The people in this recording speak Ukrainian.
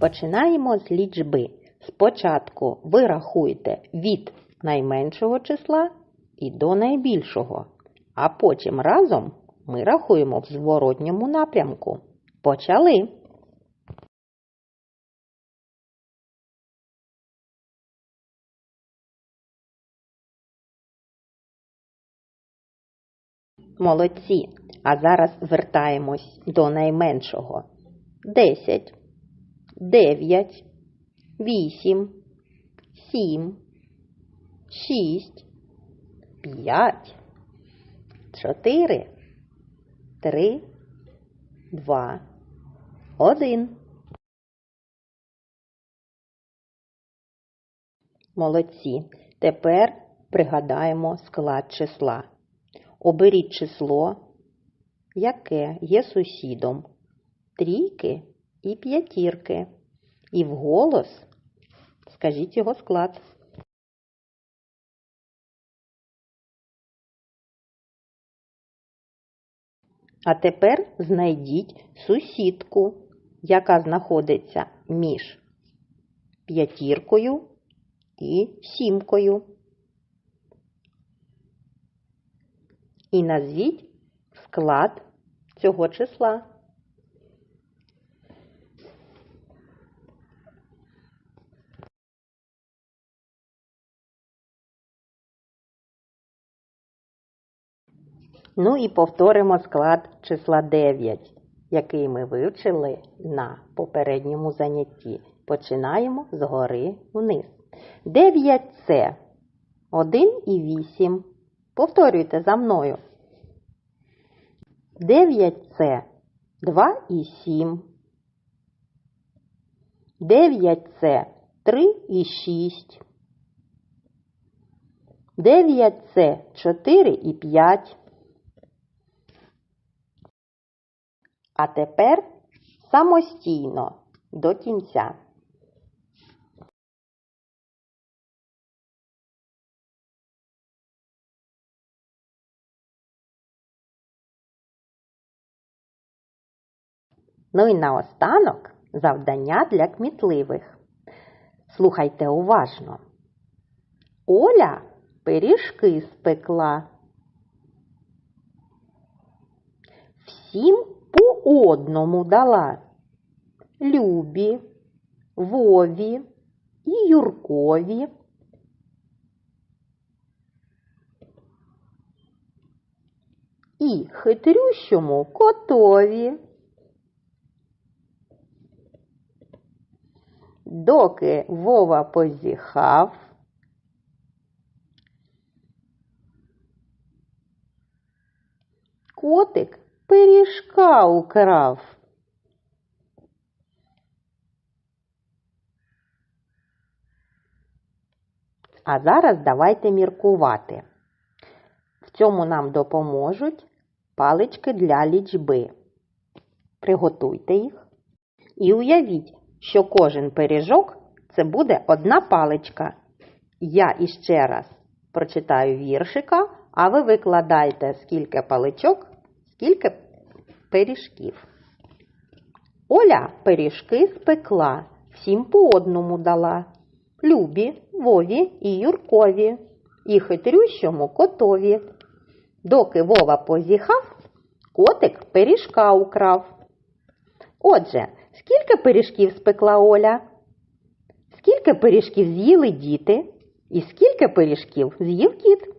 Починаємо з лічби. Спочатку ви рахуєте від найменшого числа і до найбільшого, а потім разом ми рахуємо в зворотньому напрямку. Почали. Молодці. А зараз вертаємось до найменшого. Десять, дев'ять, вісім, сім, шість, п'ять, чотири, три, два, один. Молодці. Тепер пригадаємо склад числа. Оберіть число, яке є сусідом трійки і п'ятірки. І вголос скажіть його склад. А тепер знайдіть сусідку, яка знаходиться між п'ятіркою і сімкою. І назвіть склад цього числа. Ну і повторимо склад числа 9, який ми вивчили на попередньому занятті. Починаємо згори вниз. 9 це 1 і 8. Повторюйте за мною. 9 це 2 і 7. 9 це 3 і 6. 9 це 4 і 5. А тепер самостійно до кінця. Ну і наостанок завдання для кмітливих. Слухайте уважно. Оля пиріжки спекла. Всім одному дала. Любі, Вові і Юркові. І хитрющому котові. Доки Вова позіхав, котик пиріжка украв. А зараз давайте міркувати. В цьому нам допоможуть палички для лічби. Приготуйте їх і уявіть, що кожен пиріжок це буде одна паличка. Я іще раз прочитаю віршика, а ви викладайте скільки паличок, скільки пиріжків. Оля пиріжки спекла, всім по одному дала. Любі, Вові і Юркові, і хитрющому котові. Доки Вова позіхав, котик пиріжка украв. Отже, скільки пиріжків спекла Оля? Скільки пиріжків з'їли діти? І скільки пиріжків з'їв кіт?